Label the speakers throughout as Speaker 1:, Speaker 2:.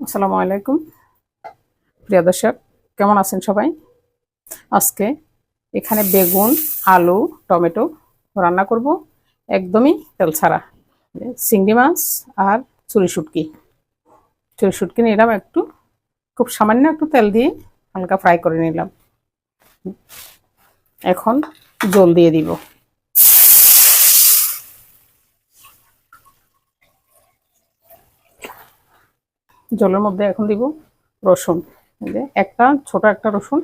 Speaker 1: আসসালামু আলাইকুম। প্রিয় দর্শক, কেমন আছেন সবাই? আজকে এখানে বেগুন, আলু, টমেটো রান্না করব। একদমই তেল ছাড়া। চিংড়ি মাছ আর চুরি শুটকি। চুরি শুটকি নিলাম একটু, খুব সামান্য একটু তেল দিয়ে হালকা ফ্রাই করে নিলাম। এখন জল দিয়ে দিব। জলের মধ্যে এখন দিব রসুন। একটা, ছোট একটা রসুন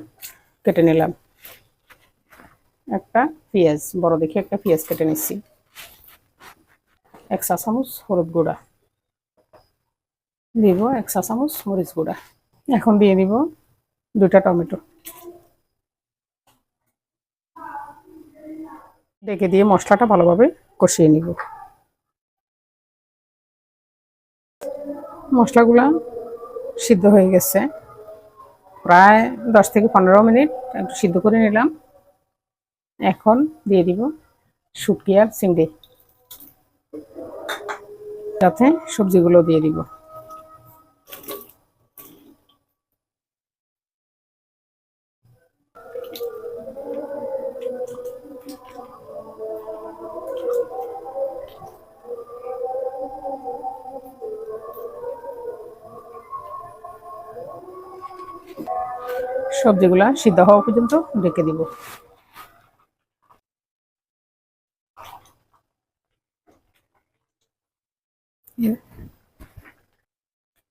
Speaker 1: কেটে নিলাম। একটা পেঁয়াজ, বড় দেখে একটা পেঁয়াজ কেটে নিচ্ছি। এক চা চামচ হলুদ গুঁড়া। দিব এক চা চামচ মরিচ গুঁড়া। এখন দিয়ে দিব দুটা টমেটো। ডেকে দিয়ে মশলাটা ভালোভাবে কষিয়ে নিব। মশলাগুলা সিদ্ধ হয়ে গেছে। প্রায় দশ থেকে পনেরো মিনিট একটু সিদ্ধ করে নিলাম। এখন দিয়ে দিব শুটকি আর চিংড়ি। সাথে সবজিগুলো দিয়ে দিব। সবজিগুলা সিদ্ধ হওয়া পর্যন্ত ঢেকে দিব।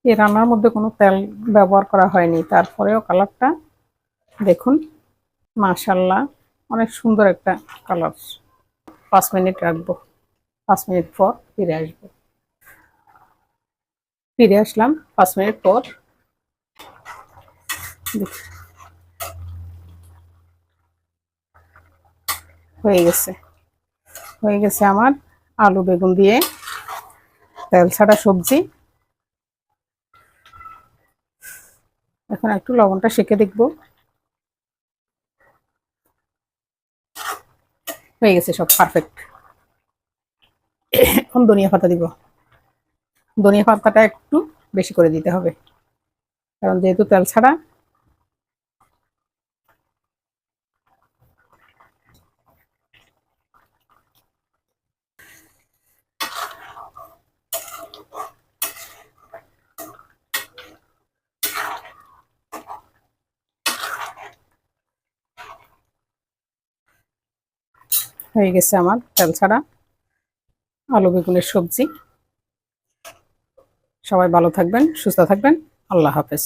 Speaker 1: এই রান্নার মধ্যে কোনো তেল ব্যবহার করা হয়নি। তারপরেও কালারটা দেখুন মাশাল্লাহ অনেক সুন্দর একটা কালার। পাঁচ মিনিট রাখব, পাঁচ মিনিট পর ফিরে আসব। ফিরে আসলাম, পাঁচ মিনিট পর। হয়ে গেছে। হয়ে গেছে আমার আলু বেগুন দিয়ে তেল ছাড়া সবজি। এখন একটু লবণটা সেকে দেখব। হয়ে গেছে সব পারফেক্ট এখন ধনিয়া পাতা দিব। ধনিয়া পাতাটা একটু বেশি করে দিতে হবে। কারণ যেহেতু তেল ছাড়া হয়ে গেছে আমার তেল ছাড়া। আলু, বেগুনের সবজি। সবাই ভালো থাকবেন, সুস্থ থাকবেন। আল্লাহ হাফেজ।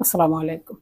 Speaker 1: আসসালামু আলাইকুম।